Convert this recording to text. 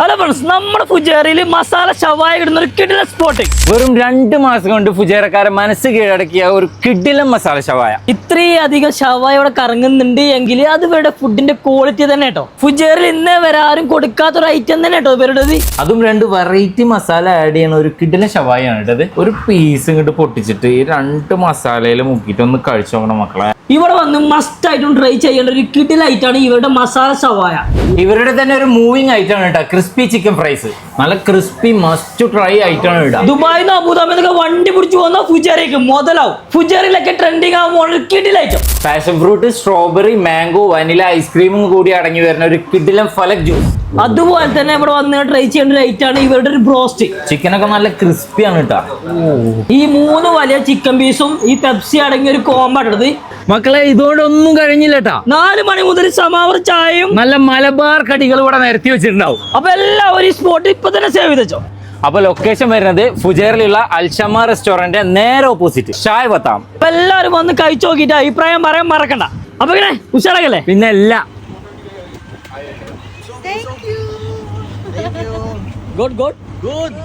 Hello friends നമ്മുടെ ഫുജേറയിൽ മസാല ഷവായ ഇടുന്ന ഒരു കിടില സ്പോട്ട് വെറും രണ്ട് മാസം കൊണ്ട് ഫുജേറക്കാരെ മനസ്സ് കീഴടക്കിയ ഒരു കിഡില മസാല ഷവായ ഇത്രയും അധികം ഷവായ ഇവിടെ കറങ്ങുന്നുണ്ട് എങ്കിൽ അത് ഇവരുടെ ഫുഡിന്റെ ക്വാളിറ്റി തന്നെ കേട്ടോ ഫുജേറിൽ ഇന്നേ വരെ ആരും കൊടുക്കാത്ത ഒരു ഐറ്റം തന്നെ കേട്ടോ ഇവരുടേത്. അതും രണ്ട് വെറൈറ്റി മസാല ആഡ് ചെയ്യണ ഒരു കിഡിലം ഷവായാണ് ഇട്ടത് ഒരു പീസ് ഇങ്ങോട്ട് പൊട്ടിച്ചിട്ട് ഈ രണ്ട് മസാലയിൽ മുക്കിയിട്ട് ഒന്ന് കഴിച്ചു നോക്കണം മക്കളെ. ഇവിടെ വന്ന് മസ്റ്റ് ആയിട്ടും ട്രൈ ചെയ്യേണ്ട ഒരു കിടില ഐറ്റാണ് ഇവരുടെ മസാല ഷവായ ഇവരുടെ തന്നെ ഒരു മൂവിങ് ഐറ്റം കേട്ടോ ക്രിസ്പി ചിക്കൻ ഫ്രൈസ് നല്ല ക്രിസ്പി മസ്റ്റ് ട്രൈ ആയിട്ടാണ് ഇടാം. ദുബായിൽ നിന്ന് അബുദാബിന്നൊക്കെ വണ്ടി പിടിച്ചു പോകുന്ന ഫുജേറിക്ക് മുതലാവും. ഫുജേറിയിലൊക്കെ ട്രെൻഡിങ് ആകുമ്പോൾ item passion fruit strawberry mango vanilla ഐസ്ക്രീമും കൂടി അടങ്ങി വരുന്ന ഒരു കിഡിലം ഫലക് ജ്യൂസ് അതുപോലെ തന്നെ ഇവിടെ വന്ന് ട്രൈ ചെയ്യേണ്ട ഒരു ഐറ്റാണ് ഇവരുടെ ഒരു ബ്രോസ്റ്റ്. ചിക്കൻ ഒക്കെ നല്ല ക്രിസ്പിയാണ് കേട്ടോ ഈ മൂന്ന് വലിയ ചിക്കൻ പീസും ഈ പെപ്സി അടങ്ങിയ ഒരു കോമ്പാട്ടത് മക്കളെ ഇതുകൊണ്ടൊന്നും കഴിഞ്ഞില്ല കേട്ടാ നാല് മണി മുതൽ സമാവർ ചായയും നല്ല മലബാർ കടികൾ ഇവിടെ നിരത്തി വെച്ചിട്ടുണ്ടാവും. അപ്പൊ എല്ലാവരും ഒരു സ്പോട്ട് ഇപ്പൊ തന്നെ സേവ് ചെയ്തു വെച്ചോ. അപ്പൊ ലൊക്കേഷൻ വരുന്നത് ഫുജേറിലുള്ള അൽഷമ റെസ്റ്റോറന്റ് നേരെ ഓപ്പോസിറ്റ് ഷായ് പത്താം അപ്പൊ എല്ലാവരും വന്ന് കഴിച്ചു നോക്കിയിട്ട് അഭിപ്രായം പറയാൻ മറക്കണ്ട. അപ്പൊ ഇങ്ങനെ ഉഷാറാകല്ലേ പിന്നെ ഗുഡ് ഗുഡ് ഗുഡ്